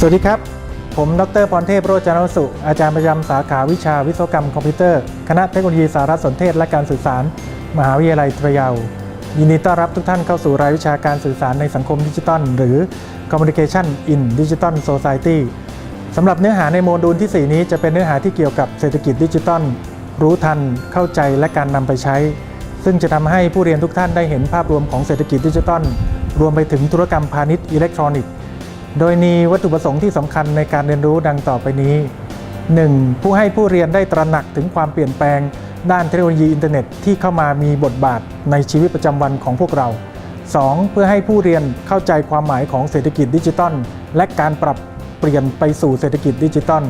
สวัสดีครับ ผมดรพรเทพโรจนวสุ อาจารย์ประจำสาขาวิชาวิศวกรรมคอมพิวเตอร์ คณะเทคโนโลยีสารสนเทศและการสื่อสาร มหาวิทยาลัยตระยายินดีต้อนรับทุกท่านเข้าสู่รายวิชาการสื่อสารในสังคมดิจิทัลหรือ Communication in Digital Society สำหรับเนื้อหาในโมดูลที่ 4 นี้จะเป็นเนื้อหาที่เกี่ยวกับเศรษฐกิจดิจิทัลรู้ทัน เข้าใจและการนำไปใช้ ซึ่งจะทำให้ผู้เรียนทุกท่านได้เห็นภาพรวมของเศรษฐกิจดิจิทัลรวมไปถึงธุรกรรมพาณิชย์อิเล็กทรอนิกส์ โดยมีวัตถุประสงค์ที่สำคัญในการเรียนรู้ดังต่อไปนี้ 1. ผู้ให้ผู้เรียนได้ตระหนักถึงความเปลี่ยนแปลง ด้านเทคโนโลยีอินเทอร์เน็ตที่เข้ามามีบทบาทในชีวิตประจำวันของพวกเรา 2. เพื่อให้ผู้เรียนเข้าใจความหมายของเศรษฐกิจดิจิทัลและการปรับเปลี่ยนไปสู่เศรษฐกิจดิจิทัล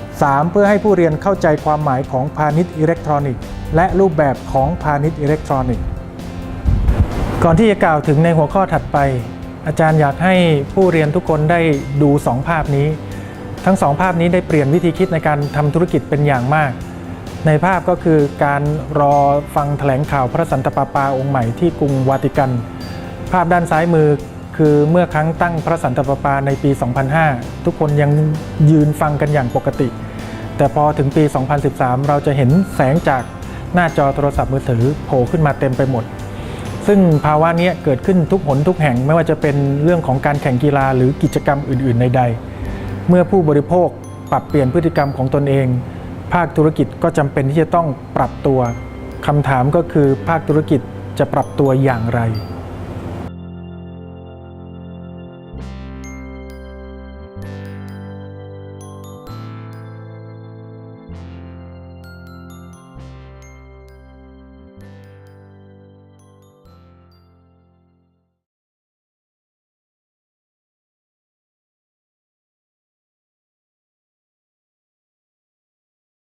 3. เพื่อให้ผู้เรียนเข้าใจความหมายของพาณิชย์อิเล็กทรอนิกส์และรูปแบบของพาณิชย์อิเล็กทรอนิกส์ก่อนที่จะกล่าวถึงในหัวข้อถัดไป อาจารย์อยากให้ผู้เรียนทุกคนได้ดู 2 ภาพนี้ ทั้งสองภาพนี้ได้เปลี่ยนวิธีคิดในการทำธุรกิจเป็นอย่างมาก ในภาพก็คือการรอฟังแถลงข่าวพระสันตะปาปาองค์ใหม่ที่กรุงวาติกัน ภาพด้านซ้ายมือคือเมื่อครั้งตั้งพระสันตะปาปาในปี 2005 ทุกคนยังยืนฟังกันอย่างปกติ แต่พอถึงปี 2013 เราจะเห็นแสงจากหน้าจอโทรศัพท์มือถือโผล่ขึ้นมาเต็มไปหมด ซึ่งภาวะนี้เกิดขึ้นทุกหนทุกแห่งไม่ว่าจะเป็นเรื่องของการแข่งกีฬาหรือกิจกรรมอื่น ๆ ใด ๆ เมื่อผู้บริโภคปรับเปลี่ยนพฤติกรรมของตนเอง ภาคธุรกิจก็จำเป็นที่จะต้องปรับตัวคำถามก็คือภาคธุรกิจจะปรับตัวอย่างไร